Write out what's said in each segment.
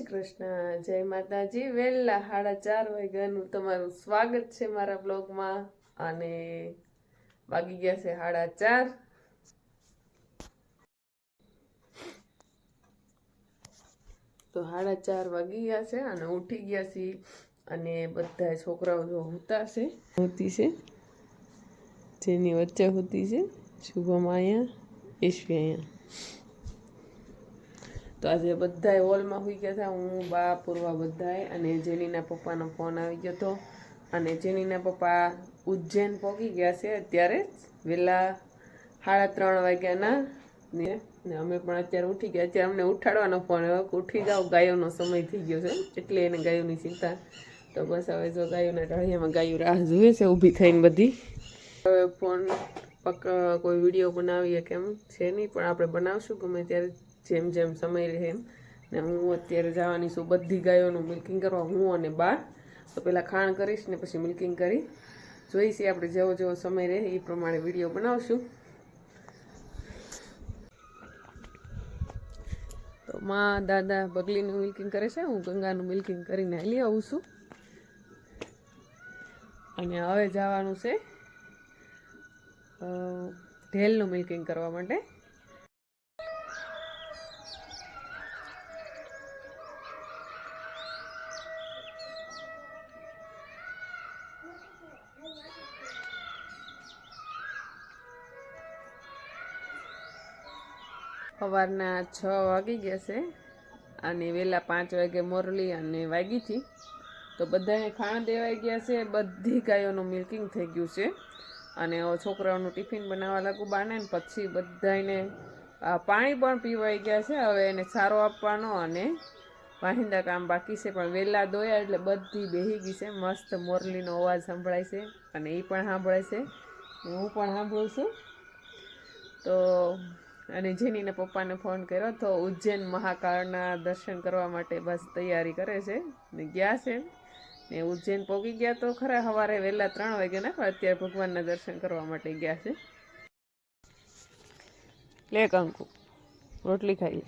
શ્રી કૃષ્ણ. જય માતાજી. વહેલા સાડા ચાર વાગ્યાનું તમારું સ્વાગત છે મારા બ્લોગમાં. અને વાગી ગયા છે સાડા ચાર. તો સાડા ચાર વાગી ગયા છે અને ઉઠી ગયા છીએ. અને બધા છોકરાઓ જો હોતા છે, હોતી છે. જેની વચ્ચે હોતી છે, શુભમ અહીંયા, ઈશ્વી અહીંયા. તો આજે બધાએ હોલમાં હોઈ ગયા હતા હું, બા, પૂર્વા બધાએ અને જેનીના પપ્પાનો ફોન આવી ગયો હતો અને જેનીના પપ્પા ઉજ્જૈન પહોંચી ગયા છે અત્યારે વહેલા સાડા ત્રણ વાગ્યાના. ને અમે પણ અત્યારે ઉઠી ગયા. અત્યારે અમને ઉઠાડવાનો ફોન આવ્યો ઉઠી જાઓ, ગાયોનો સમય થઈ ગયો છે. એટલે એને ગાયોની ચિંતા. તો બસ હવે જો ગાયોના ટાળિયામાં ગાયો રાહ જુએ છે, ઊભી થઈને બધી. હવે ફોન પક, કોઈ વીડિયો બનાવીએ કેમ છે નહીં, પણ આપણે બનાવશું ગમે ત્યારે. જેમ જેમ સમય રહે એમ. ને હું અત્યારે જવાની છું બધી ગાયોનું મિલ્કિંગ કરવા, હું અને બા તો પહેલાં ખાણ કરીશ ને પછી મિલ્કિંગ કરી. જોઈશી આપણે જેવો જેવો સમય રહે એ પ્રમાણે વીડિયો બનાવશું. તો માં, દાદા, બગલીનું મિલ્કિંગ કરે છે. હું ગંગાનું મિલ્કિંગ કરીને લઈ આવું છું. અને હવે જવાનું છે ઢેલનું મિલ્કિંગ કરવા માટે. સવારના છ વાગી ગયા છે અને વહેલા પાંચ વાગે મોરલી અને વાગી હતી. તો બધાને ખાણ દેવાઈ ગયા છે, બધી ગાયોનું મિલ્કિંગ થઈ ગયું છે. અને છોકરાઓનું ટિફિન બનાવવા લાગુ બાને પછી બધાને પાણી પણ પીવાઈ ગયા છે. હવે એને સારો આપવાનો અને વાહિંદા કામ બાકી છે, પણ વહેલા દોયા એટલે બધી બેહી ગઈ છે. મસ્ત મોરલીનો અવાજ સંભળાય છે અને એ પણ સાંભળાય છે. હું પણ સાંભળું છું. તો અને જેનીને પપ્પાને ફોન કર્યો તો ઉજ્જૈન મહાકાળના દર્શન કરવા માટે બસ તૈયારી કરે છે. ને ગયા છે. ને ઉજ્જૈન પહોંચી ગયા તો ખરા સવારે વહેલા ત્રણ વાગ્યાના પણ અત્યારે ભગવાનના દર્શન કરવા માટે ગયા છે. લે કંકુ, રોટલી ખાઈ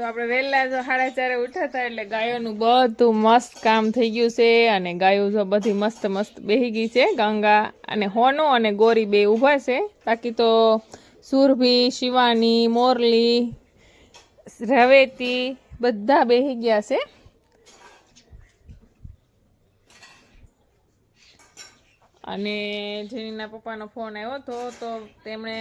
તો આપણે વહેલા જો સાડા ચારે ઉઠાતા એટલે ગાયોનું બધું મસ્ત કામ થઈ ગયું છે અને ગાયો જો બધી મસ્ત મસ્ત બેહી ગઈ છે. ગંગા અને હોનો અને ગોરી બે ઊભા છે. બાકી તો સુરભી, શિવાની, મોરલી, રવેતી બધા બેહી ગયા છે. અને જેનીના પપ્પાનો ફોન આવ્યો હતો તો તેમણે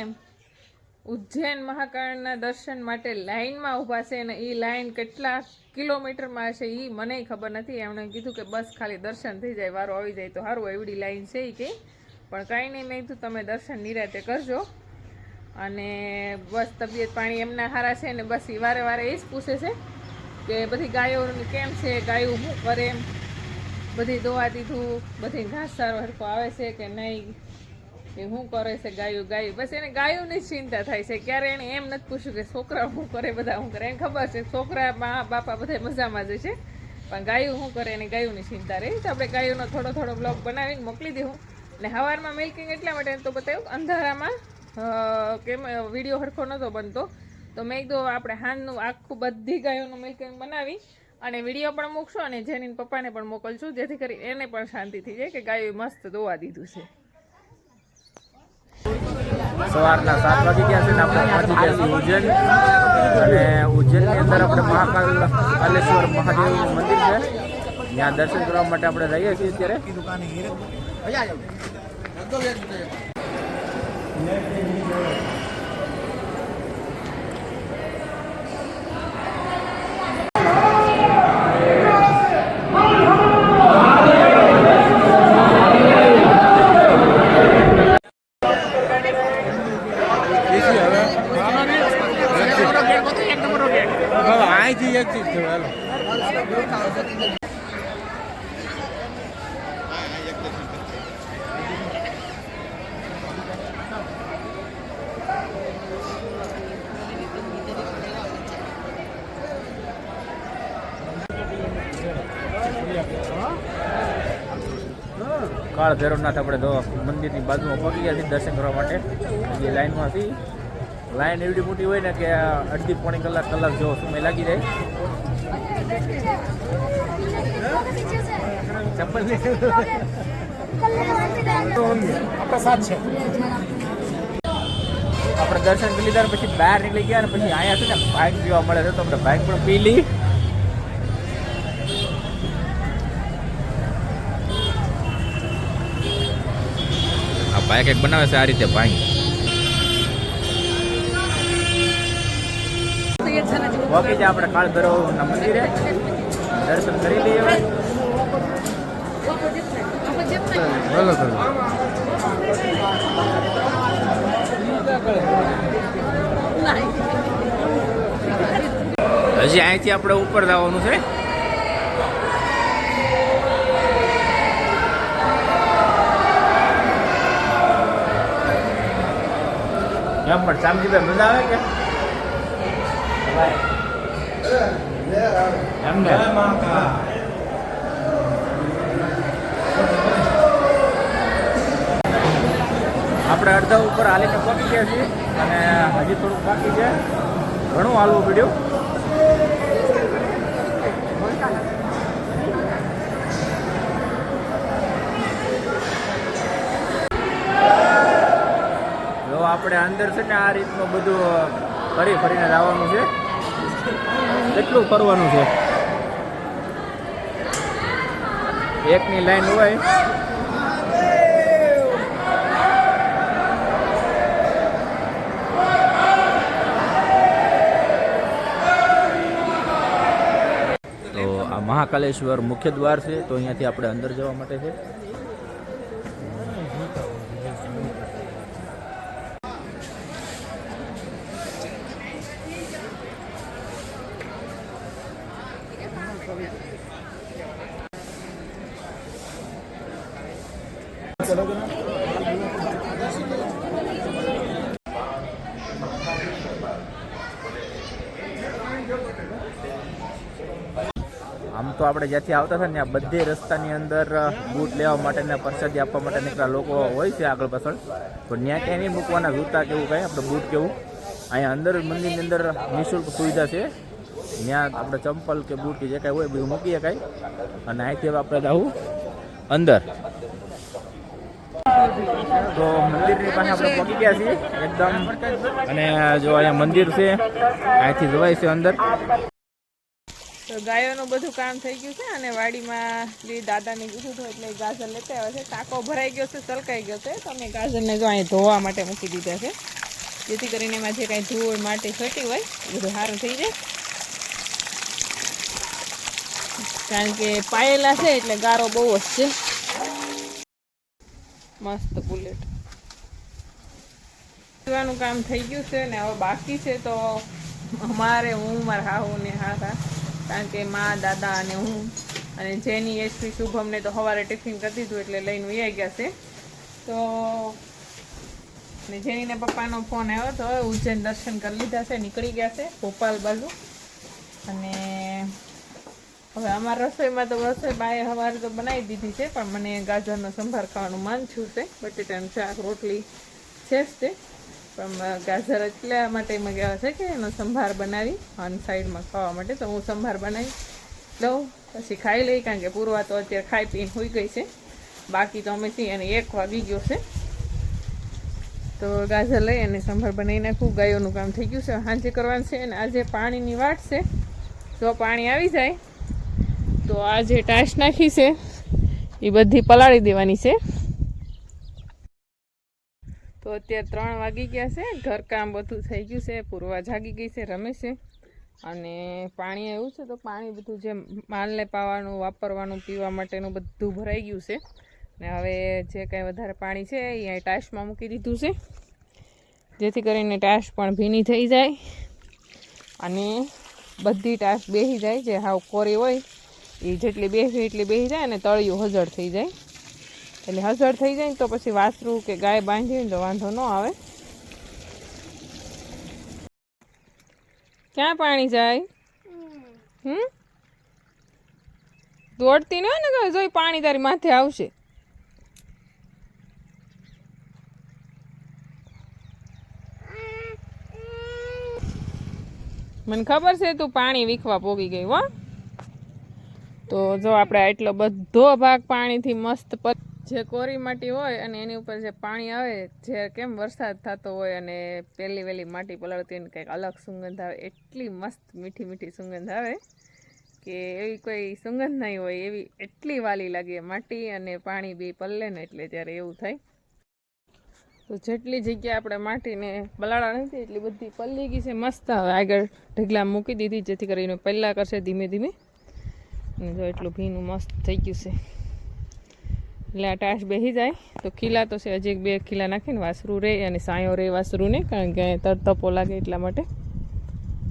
ઉજ્જૈન મહાકાળના દર્શન માટે લાઇનમાં ઊભા છે અને એ લાઈન કેટલા કિલોમીટરમાં હશે એ મને ખબર નથી. એમણે કીધું કે બસ ખાલી દર્શન થઈ જાય, વારો આવી જાય તો સારું એવડી લાઈન છે એ કે. પણ કાંઈ નહીં મેં કીધું તમે દર્શન નિરાતે કરજો. અને બસ તબિયત પાણી એમના સારા છે ને બસ એ વારે વારે એ જ પૂછે છે કે બધી ગાયોની કેમ છે, ગાયો શું કરે એમ. બધી દોવા દીધું, બધી ઘાસ સારો હરખો આવે છે કે નહીં? કે શું કરે છે ગાયું ગાયું. બસ એને ગાયુંની જ ચિંતા થાય છે. ક્યારે એને એમ નથી પૂછ્યું કે છોકરા શું કરે, બધા શું કરે. એને ખબર છે, છોકરા, મા, બાપા બધા મજામાં જ છે. પણ ગાયું શું કરે, એને ગાયુંની ચિંતા રહી. તો આપણે ગાયુંનો થોડો થોડો બ્લોગ બનાવીને મોકલી દઉં. ને સવારમાં મિલ્કિંગ એટલા માટે તો બતાવ્યું અંધારામાં કેમ વીડિયો હરખો નહોતો બનતો. તો મેં કીધું આપણે હાનનું આખું બધી ગાયોનું મિલ્કિંગ બનાવી અને વીડિયો પણ મૂકશો અને જેની પપ્પાને પણ મોકલશું, જેથી કરી એને પણ શાંતિ થઈ જાય કે ગાયું મસ્ત દોવા દીધું છે. સવારના સાત વાગી ગયા છે ને આપણે પહોંચી ગયા છીએ ઉજ્જૈન. અને ઉજ્જૈનની અંદર આપણે મહાકાલ કાલેશ્વર મહાદેવનું મંદિર છે. ત્યાં દર્શન કરવા માટે આપણે રહીએ છીએ અત્યારે. કાળ ભૈરવનાથ આપણે તો મંદિરની બાજુમાં પગી ગયા છીએ દર્શન કરવા માટે. હજી લાઈનમાં હતી લાઈન એવડી મોટી હોય ને કે અડધી પોણી કલાક કલાક જેવો સમય લાગી જાય. ચપ્પલ આપણા દર્શન કરી લીધા પછી બહાર નીકળી ગયા અને પછી અહીંયા છે ને બાઇક જોવા મળે છે. તો આપણે બાઇક પણ પી લી. બાઇક એક બનાવે છે આ રીતે બાઇક ઓકે છે આપણે કાળ ભૈરવના મંદિરે દર્શન કરી લઈએ. હજી અહીંથી આપણે ઉપર જવાનું છે કેમ પણ શામજીભાઈ મજા આવે કે? એમ ને? આપણે અડધા ઉપર હાલીને પહોંચી ગયા છીએ અને હજી થોડુંક બાકી છે. ઘણું હાલવું પડ્યું જો આપણે અંદર છે ને આ રીતનું બધું ફરી ફરીને લાવવાનું છે. કેટલું ફરવાનું છે. એકની લાઈન હોય. મહાકાલેશ્વર મુખ્ય દ્વાર છે, તો અહીંયાથી આપણે અંદર જવા માટે છે. આમ તો આપણે જ્યાંથી આવતા હતા ને બધે રસ્તાની અંદર બૂટ લેવા માટે ને પ્રસાદી આપવા માટે નીકળ્યા લોકો હોય છે આગળ પાછળ. તો ત્યાં ક્યાંય નહીં મૂકવાના જૂતા કેવું કાંઈ, આપણે બૂટ કેવું. અહીંયા અંદર મંદિરની અંદર નિઃશુલ્ક સુવિધા છે. ત્યાં આપણે ચંપલ કે બૂટ કે જે કાંઈ હોય, બધું મૂકી શકાય અને અહીંથી આપણે જવું અંદર. તો મંદિરની પાસે આપણે પહોંચી ગયા છીએ, એકદમ. અને જો અહીંયા મંદિર છે, અહીંથી જવાય છે અંદર. તો ગાયોનું બધું કામ થઈ ગયું છે અને વાડીમાં જે દાદાને કીધું હતું એટલે ગાજર લેતા આવ્યા છે. ટાંકો ભરાઈ ગયો છે સલકાઈ ગયો છે. તો અમે ગાજરને જો અહીં ધોવા માટે મૂકી દીધા છે. જેથી કરીને એમાં જે કાંઈ ધૂળ, માટી છટી હોય બધું સારું થઈ જાય. કારણ કે પાયેલા છે એટલે ગારો બહુ જ છે. મસ્ત બુલેટ. સીવાનું કામ થઈ ગયું છે ને હવે બાકી છે તો અમારે, હું, મારા હાહુ ને હાથા કારણ કે મા, દાદા અને હું અને જેની એસપી શુભમને તો સવારે ટિફિન કરી દીધું એટલે લઈને વૈયા ગયા છે. તો ને જેનીને પપ્પાનો ફોન આવ્યો તો ઉજ્જૈન દર્શન કરી લીધા છે, નીકળી ગયા છે, ભોપાલ બાજુ. અને હવે અમારા રસોઈમાં તો રસોઈ બાએ સવારે તો બનાવી દીધી છે, પણ મને ગાજરનો સંભાર ખાવાનું મન છું. છે બટેટાનું શાક, રોટલી છે જ તે. પણ ગાજર એટલા માટે મગાવ્યા છે કે એનો સંભાર બનાવી અને સાઈડમાં ખાવા માટે તો હું સંભાર બનાવી લઉં. પછી ખાઈ લઈ, કારણ કે પૂરવા તો અત્યારે ખાઈ પીને હોઈ ગઈ છે. બાકી તો અમે છીએ અને એક વાગી ગયો છે. તો ગાજર લઈ અને સંભાર બનાવી નાખું. ગાયોનું કામ થઈ ગયું છે. સાંજે કરવાનું છે અને આજે પાણીની વાટ છે. જો પાણી આવી જાય તો આ જે ટાશ નાખી છે, એ બધી પલાળી દેવાની છે. તો અત્યારે ત્રણ વાગી ગયા છે, ઘરકામ બધું થઈ ગયું છે, પૂર્વા જાગી ગઈ છે, રમે છે. અને પાણી એવું છે, તો પાણી બધું જે માલને પાવાનું, વાપરવાનું, પીવા માટેનું બધું ભરાઈ ગયું છે. ને હવે જે કાંઈ વધારે પાણી છે, એ અહીં ટાશમાં મૂકી દીધું છે. જેથી કરીને ટાશ પણ ભીની થઈ જાય. અને બધી ટાશ બેસી જાય, જે હાવ કોરી હોય એ જેટલી બેસે એટલી બેસી જાય અને તળિયું હજળ થઈ જાય. એટલે હજળ થઈ જાય ને તો પછી વાસરું કે ગાય બાંધી તો વાંધો ન આવે. ક્યાં પાણી જાય? હમ? દોડતી નહીં હોય ને જોઈ પાણી તારી માથે આવશે. મને ખબર છે તું પાણી વીખવા પોગી ગઈ હો. તો જો આપણે આટલો બધો ભાગ પાણીથી મસ્ત પત જે કોરી માટી હોય અને એની ઉપર જે પાણી આવે, જે કેમ વરસાદ થતો હોય અને પહેલી વહેલી માટી પલળતી હોય કંઈક અલગ સુગંધ આવે, એટલી મસ્ત મીઠી મીઠી સુગંધ આવે કે એવી કોઈ સુગંધ નહીં હોય, એવી એટલી વાલી લાગે માટી અને પાણી બી પલળે ને એટલે ત્યારે એવું થાય. તો જેટલી જગ્યા આપણે માટીને પલાળા નથી, એટલી બધી પલ્લી ગઈ છે, મસ્ત હવે આગળ ઢગલા મૂકી દીધી, જેથી કરીને પહેલાં કરશે ધીમે ધીમે. અને જો એટલું ભીનું મસ્ત થઈ ગયું છે. એટલે આ ટાશ બેસી જાય. તો ખીલા તો છે, હજી એક બે ખીલા નાખીને વાસરું રહે અને સાયો રહે વાસરું ને કારણ કે તરતપો લાગે એટલા માટે.